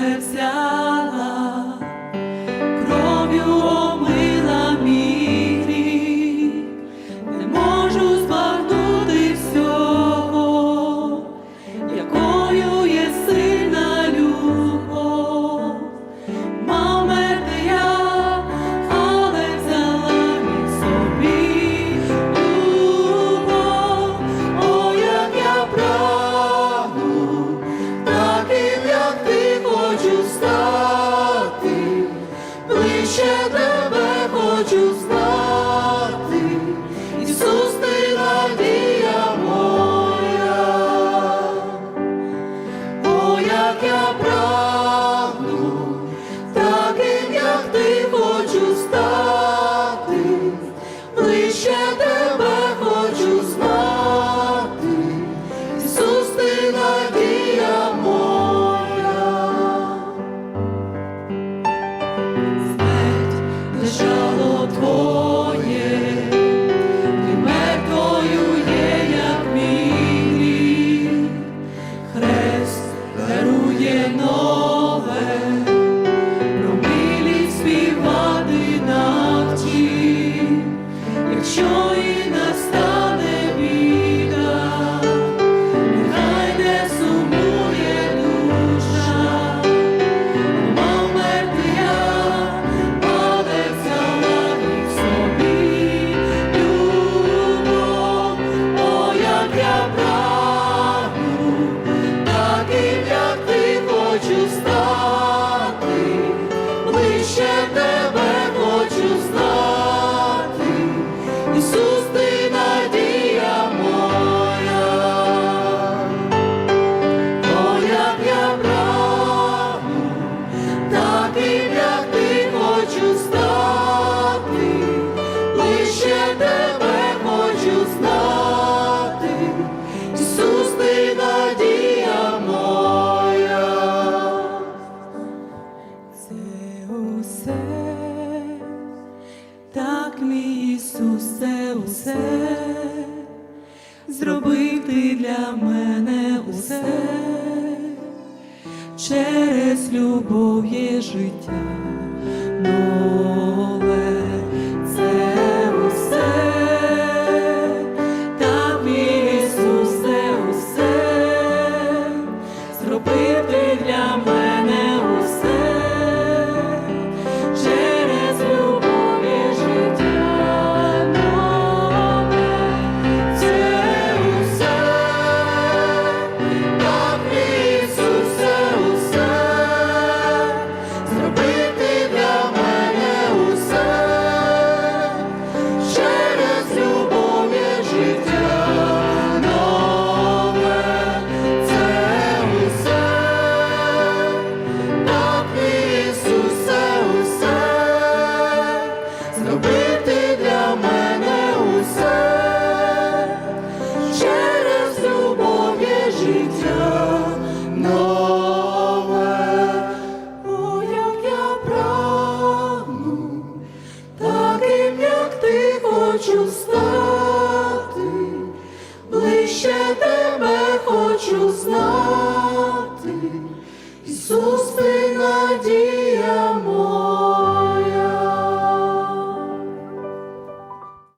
тебе взяв. ще тебе хочу знати. як я прагну, таким, ти хочу стати, ближче тебе хочу знати, Ісус, ти надія моя, О, як я хочу стати, ближче тебе. усе, зробив ти для мене усе, через любов є життя. хочу стати, ближче тебе хочу знати, Ісус, ти надій.